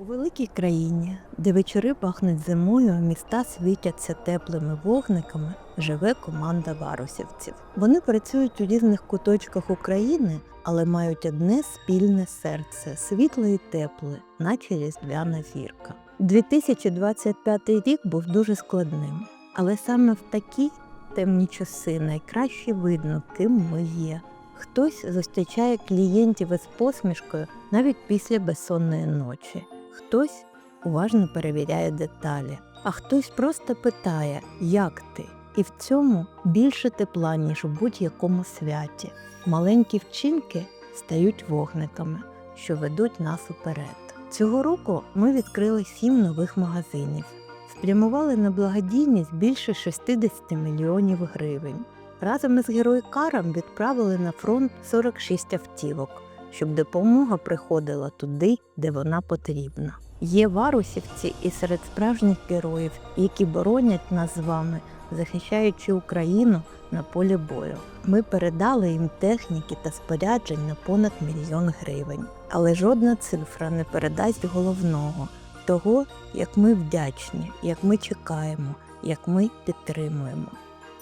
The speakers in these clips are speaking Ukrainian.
У великій країні, де вечори пахнуть зимою, міста світяться теплими вогниками, живе команда варусівців. Вони працюють у різних куточках України, але мають одне спільне серце світле і тепле, наче різдвяна зірка. 2025 рік був дуже складним, але саме в такі темні часи найкраще видно, ким ми є. Хтось зустрічає клієнтів із посмішкою навіть після безсонної ночі. Хтось уважно перевіряє деталі, а хтось просто питає, як ти? І в цьому більше тепла, ніж у будь-якому святі. Маленькі вчинки стають вогниками, що ведуть нас уперед. Цього року ми відкрили сім нових магазинів, спрямували на благодійність більше 60 мільйонів гривень. Разом із героїкаром відправили на фронт 46 автівок, щоб допомога приходила туди, де вона потрібна. Є варусівці і серед справжніх героїв, які боронять нас з вами, захищаючи Україну на полі бою. Ми передали їм техніки та споряджень на понад мільйон гривень. Але жодна цифра не передасть головного того, як ми вдячні, як ми чекаємо, як ми підтримуємо.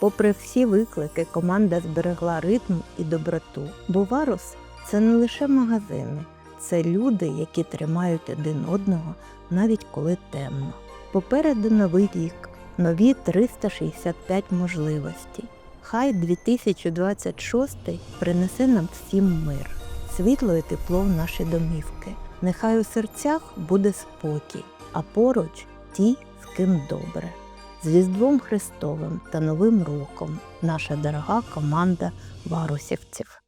Попри всі виклики, команда зберегла ритм і доброту. Бо Варус це не лише магазини, це люди, які тримають один одного навіть коли темно. Попереду новий рік, нові 365 можливостей. Хай 2026 принесе нам всім мир, світло і тепло в наші домівки. Нехай у серцях буде спокій, а поруч ті, з ким добре. З Різдвом Христовим та Новим роком наша дорога команда варусівців.